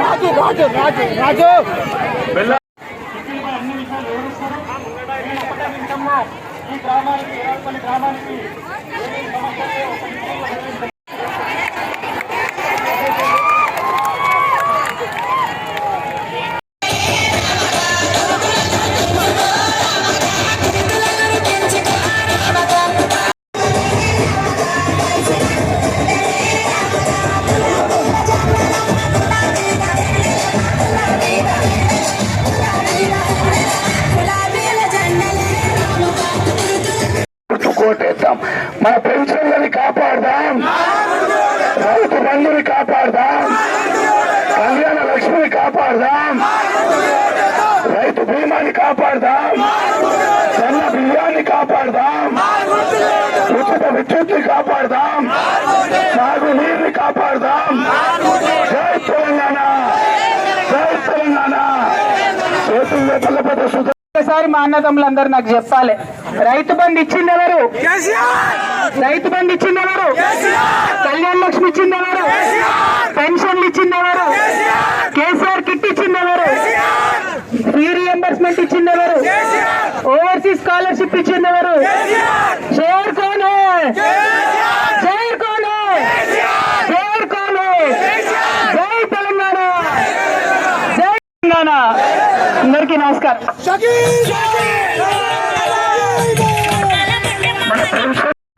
రాజు రాజు రాజు రాజు ఈ గ్రామానికి ఏడాదిపల్లి గ్రామానికి కోటేద్దాం మన పెన్షన్లని కాపాడదాం. రైతు బంధుని కాపాడదాం. కళ్యాణ లక్ష్మిని కాపాడదాం. రైతు బీమాని కాపాడదాం. సన్న బియ్యాన్ని కాపాడదాం. ఉచిత విద్యుత్ని కాపాడదాం. మా అన్నదమ్ములందరూ నాకు చెప్పాలి. రైతు బంధు ఇచ్చింది ఎవరు? రైతు బంధు ఇచ్చింది ఎవరు? కళ్యాణ లక్ష్మి ఇచ్చింది ఎవరు? పెన్షన్లు ఇచ్చింది ఎవరు? కేసీఆర్ కిట్ ఇచ్చింది ఎవరు? ఫ్రీ రియంబర్స్మెంట్ ఇచ్చింది ఎవరు? ఓవర్సీస్ స్కాలర్షిప్ ఇచ్చింది ఎవరు షేర్ కోను షేర్ కోను షేర్ కోను జై తెలంగాణ జై తెలంగాణ అందరికీ నమస్కారం.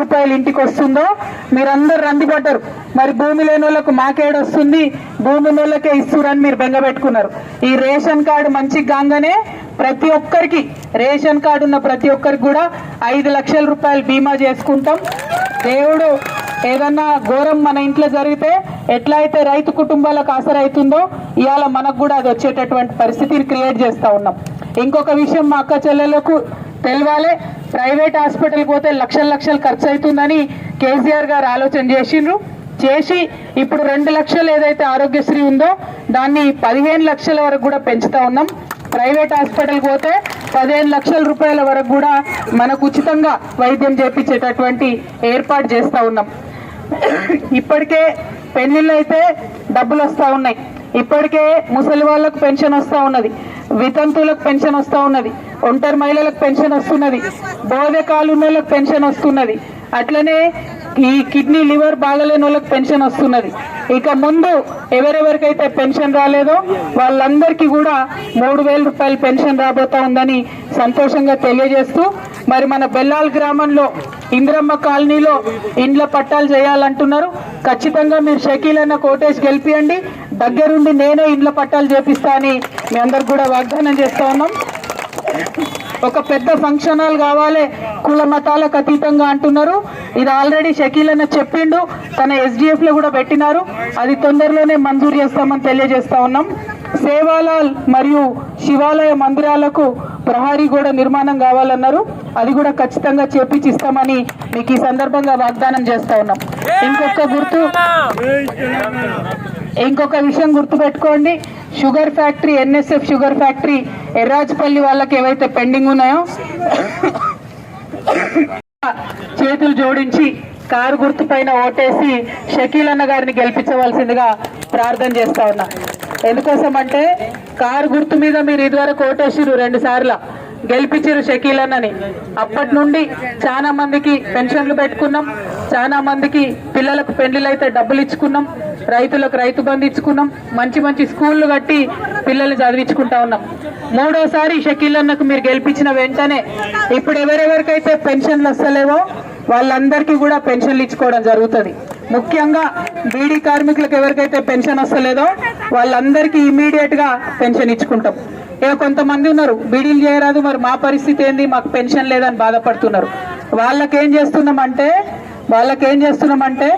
రూపాయలు ఇంటికి వస్తుందో మీరందరు రందిపడ్డారు మరి భూమి లేని వాళ్ళకు మాకేడు వస్తుంది? భూమి వాళ్ళకే ఇస్తురని మీరు బెంగ పెట్టుకున్నారు. ఈ రేషన్ కార్డు మంచిగా కాగానే ప్రతి ఒక్కరికి రేషన్ కార్డు ఉన్న ప్రతి ఒక్కరికి కూడా ఐదు లక్షల రూపాయలు బీమా చేసుకుంటాం. దేవుడు ఏదన్నా ఘోరం మన ఇంట్లో జరిగితే ఎట్లా అయితే రైతు కుటుంబాలకు ఆసరైతుందో ఇవాళ మనకు కూడా అది వచ్చేటటువంటి పరిస్థితిని క్రియేట్ చేస్తూ ఉన్నాం. ఇంకొక విషయం మా అక్క చెల్లెలకు తెలవాలి. ప్రైవేట్ హాస్పిటల్కి పోతే లక్షల లక్షలు ఖర్చు అవుతుందని కేసీఆర్ గారు ఆలోచన చేసిండ్రు. చేసి ఇప్పుడు రెండు లక్షలు ఏదైతే ఆరోగ్యశ్రీ ఉందో దాన్ని పదిహేను లక్షల వరకు కూడా పెంచుతూ ఉన్నాం. ప్రైవేట్ హాస్పిటల్కి పోతే పదిహేను లక్షల రూపాయల వరకు కూడా మనకు ఉచితంగా వైద్యం చేపించేటటువంటి ఏర్పాటు చేస్తూ ఉన్నాం. ఇప్పటికే పెళ్ళిళ్ళు అయితే డబ్బులు వస్తూ ఉన్నాయి. ఇప్పటికే ముసలి వాళ్ళకు పెన్షన్ వస్తూ ఉన్నది. వితంతువులకు పెన్షన్ వస్తూ ఉన్నది. ఒంటరి మహిళలకు పెన్షన్ వస్తున్నది. బోధ కాలున్నోళ్ళకు పెన్షన్ వస్తున్నది. అట్లనే ఈ కిడ్నీ లివర్ బాగలేని వాళ్ళకి పెన్షన్ వస్తున్నది. ఇక ముందు ఎవరెవరికైతే పెన్షన్ రాలేదో వాళ్ళందరికీ కూడా మూడు వేల రూపాయలు పెన్షన్ రాబోతా ఉందని సంతోషంగా తెలియజేస్తూ మరి మన బెల్లాల్ గ్రామంలో ఇంద్రమ్మ కాలనీలో ఇండ్ల పట్టాలు చేయాలంటున్నారు. ఖచ్చితంగా మీరు షకీల్ అన్న కోటేష్ గెలిపియండి. దగ్గరుండి నేనే ఇండ్ల పట్టాలు చేపిస్తా అని మీ అందరికి కూడా వాగ్దానం చేస్తా ఉన్నాం. ఒక పెద్ద ఫంక్షన్ హాల్ కావాలి కుల మతాలకు అతీతంగా అంటున్నారు. ఇది ఆల్రెడీ షకీల్ అన్న చెప్పిండు తన ఎస్డిఎఫ్లో కూడా పెట్టినారు. అది తొందరలోనే మంజూరు చేస్తామని తెలియజేస్తా ఉన్నాం. సేవాలాల్ మరియు శివాలయ మందిరాలకు ప్రహారీ కూడా నిర్మాణం కావాలన్నారు. అది కూడా ఖచ్చితంగా చేపించిస్తామని మీకు ఈ సందర్భంగా వాగ్దానం చేస్తా ఉన్నాం. ఇంకొక గుర్తు ఇంకొక విషయం గుర్తుపెట్టుకోండి. Sugar factory NSF sugar factory Errajapalli వాళ్ళకి ఏవైతే పెండింగ్ ఉన్నాయో చేతులు జోడించి కారు గుర్తు పైన ఓటేసి షకీల్ అన్న గారిని గెలిపించవలసిందిగా ప్రార్థన చేస్తా ఉన్నా. ఎందుకోసం అంటే కారు గుర్తు మీద మీరు ఇదివరకు ఓటేసిరు రెండు సార్లు. గెలిపించారు షకీల్ అన్నని. అప్పటి నుండి చాలా మందికి పెన్షన్లు పెట్టుకున్నాం. చాలా మందికి పిల్లలకు పెళ్ళిళ్ళు అయితే డబ్బులు ఇచ్చుకున్నాం. రైతులకు రైతు బంధు ఇచ్చుకున్నాం. మంచి మంచి స్కూళ్ళు కట్టి పిల్లల్ని చదివించుకుంటా ఉన్నాం. మూడోసారి షకీల్ అన్నకు మీరు గెలిపించిన వెంటనే ఇప్పుడు ఎవరెవరికైతే పెన్షన్లు వస్తలేవో వాళ్ళందరికీ కూడా పెన్షన్లు ఇచ్చుకోవడం జరుగుతుంది. ముఖ్యంగా బీడీ కార్మికులకు ఎవరికైతే పెన్షన్ వస్తలేదో వాళ్ళందరికీ ఇమీడియట్గా పెన్షన్ ఇచ్చుకుంటాం. ఇక కొంతమంది ఉన్నారు బీడీలు చేయరాదు మరి మా పరిస్థితి ఏంది? మాకు పెన్షన్ లేదని బాధపడుతున్నారు. వాళ్ళకేం చేస్తున్నామంటే వాళ్ళకేం చేస్తున్నామంటే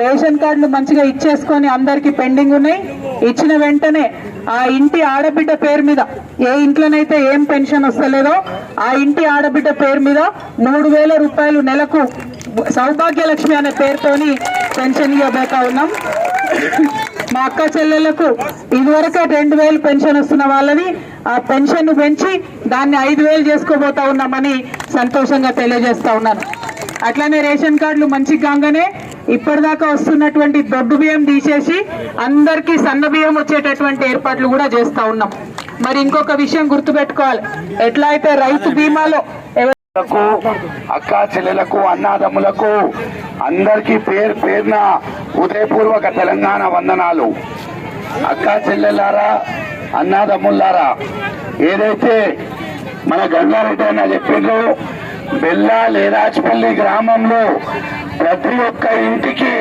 రేషన్ కార్డులు మంచిగా ఇచ్చేసుకొని అందరికి పెండింగ్ ఉన్నాయి. ఇచ్చిన వెంటనే ఆ ఇంటి ఆడబిడ్డ పేరు మీద ఏ ఇంట్లోనైతే ఏం పెన్షన్ వస్తలేదో ఆ ఇంటి ఆడబిడ్డ పేరు మీద మూడు వేల రూపాయలు నెలకు సౌభాగ్యలక్ష్మి అనే పేరుతోని పెన్షన్ ఇవ్వబోతా ఉన్నాం. మా అక్క చెల్లెళ్ళకు ఇదివరకే రెండు వేలు పెన్షన్ వస్తున్న వాళ్ళని ఆ పెన్షన్ పెంచి దాన్ని ఐదు వేలు చేసుకోబోతా ఉన్నామని సంతోషంగా తెలియజేస్తా ఉన్నాను. అట్లానే రేషన్ కార్డులు మంచి కాగానే ఇప్పటిదాకా వస్తున్నటువంటి దొడ్డు బియ్యం తీసేసి అందరికీ సన్న బియ్యం వచ్చేటటువంటి ఏర్పాట్లు కూడా చేస్తూ ఉన్నాం. మరి ఇంకొక విషయం గుర్తుపెట్టుకోవాలి. ఎట్లా అయితే రైతు బీమాలో ఎవ- అక్కా చెల్లెలకు అన్నాదమ్ములకు అందరికీ పేరు పేరున ఉదయపూర్వక తెలంగాణ వందనాలు. అక్కా చెల్లెలారా అన్నాదమ్ములారా ఏదైతే మన గంగారెడ్డి అన్న చెప్పిండ్రు బెల్లా లేరాజ్పల్లి గ్రామంలో ప్రతి ఒక్క ఇంటికి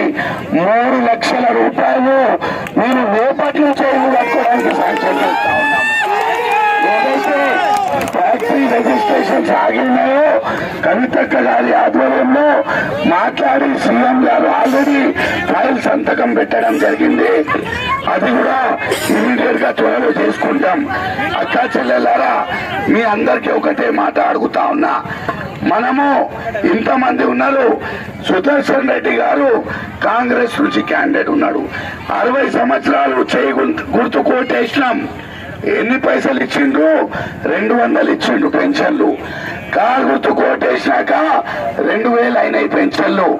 మూడు లక్షల రూపాయలు మీరు రేపటి నుంచి ఇల్లు కట్టుకోవడానికి శాంక్షన్ చేస్తా ఉన్నాం. ఏదైతే ఫ్యాక్టరీ రిజిస్ట్రేషన్స్ ఆగినాయో కవితక్క గారి ఆధ్వర్యంలో మాట్లాడి సీఎం గారు ఆల్రెడీ ఫైల్ సంతకం పెట్టడం జరిగింది. అది కూడా ఇమీడియట్గా త్వరలో చేసుకుంటాం. అక్కా చెల్లెలారా మీ అందరికీ ఒకటే మాట అడుగుతా ఉన్నా. మనము ఇంతమంది ఉన్నారు. సుదర్శన్ రెడ్డి గారు కాంగ్రెస్ నుంచి క్యాండిడేట్ ఉన్నాడు. అరవై సంవత్సరాలు చేయి గుర్తు- కోటేసినాం. ఎన్ని పైసలు ఇచ్చిండ్రు? రెండు వందలు ఇచ్చిండు పెన్షన్లు. కారు గుర్తు కోటేసినాక రెండు వేలు అయినాయి పెన్షన్లు.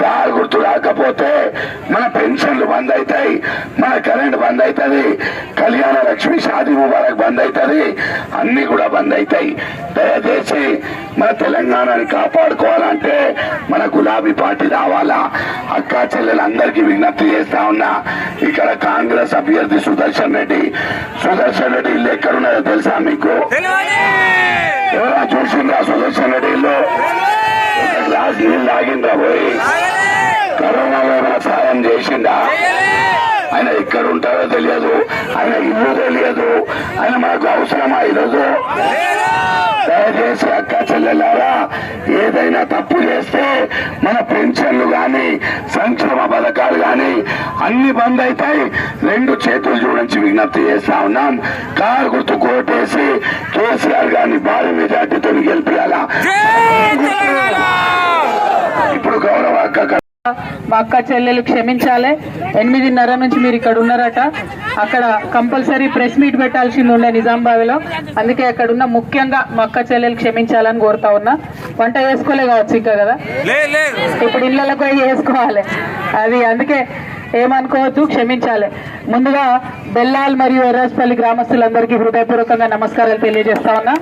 కారు గుర్తు రాకపోతే మన పెన్షన్లు బంద్ అవుతాయి మన కరెంట్ బంద్ అవుతుంది కళ్యాణ లక్ష్మి షాదీ ముబారక్ బంద్ అవుతుంది అన్ని కూడా బంద్ అవుతాయి దయచేసి మన తెలంగాణని కాపాడుకోవాలంటే మన గులాబీ పార్టీ రావాలా? అక్క చెల్లెలందరికీ విజ్ఞప్తి చేస్తా ఉన్నా ఇక్కడ కాంగ్రెస్ అభ్యర్థి సుదర్శన్ రెడ్డి. సుదర్శన్ రెడ్డి ఇల్లు ఎక్కడున్నారో తెలుసా మీకు? ఎవరా చూసిండ్రా సుదర్శన్ రెడ్డి ఇల్లు? గ్లాస్ నీళ్ళు తాగిండ్రా పోయి. కరోనాలో ఏమైనా సాయం చేసిండా? ఆయన ఎక్కడ ఉంటారో తెలియదు. ఆయన ఇల్లు తెలియదు. ఆయన మనకు అవసరమా ఈరోజు? దయచేసి అక్క చెల్లెలారా ఏదైనా తప్పు చేస్తే మన పెన్షన్లు గాని సంక్షేమ పథకాలు గాని అన్ని బంద్ అవుతాయి రెండు చేతులు చూడించి విజ్ఞప్తి చేస్తా ఉన్నాం. కారు గుర్తు కోటేసి కేసీఆర్ గారిని భారీ మెజార్టీతో గెలిపియాలా? ఇప్పుడు అక్క మా అక్క చెల్లెలు క్షమించాలి. ఎనిమిదిన్నర నుంచి మీరు ఇక్కడ ఉన్నారట. అక్కడ కంపల్సరీ ప్రెస్ మీట్ పెట్టాల్సింది ఉండే నిజామాబాద్లో అందుకే అక్కడ ఉన్న ముఖ్యంగా మా అక్క చెల్లెలు క్షమించాలని కోరుతా ఉన్నా. వంట చేసుకోలే కావచ్చు ఇంకా కదా? ఇప్పుడు ఇళ్ళకి పోయి చేసుకోవాలి. అది అందుకే ఏమనుకోవద్దు క్షమించాలి. ముందుగా బెల్లాల్ మరియు ఎర్రస్పల్లి గ్రామస్తులందరికీ హృదయపూర్వకంగా నమస్కారాలు తెలియజేస్తా ఉన్నా.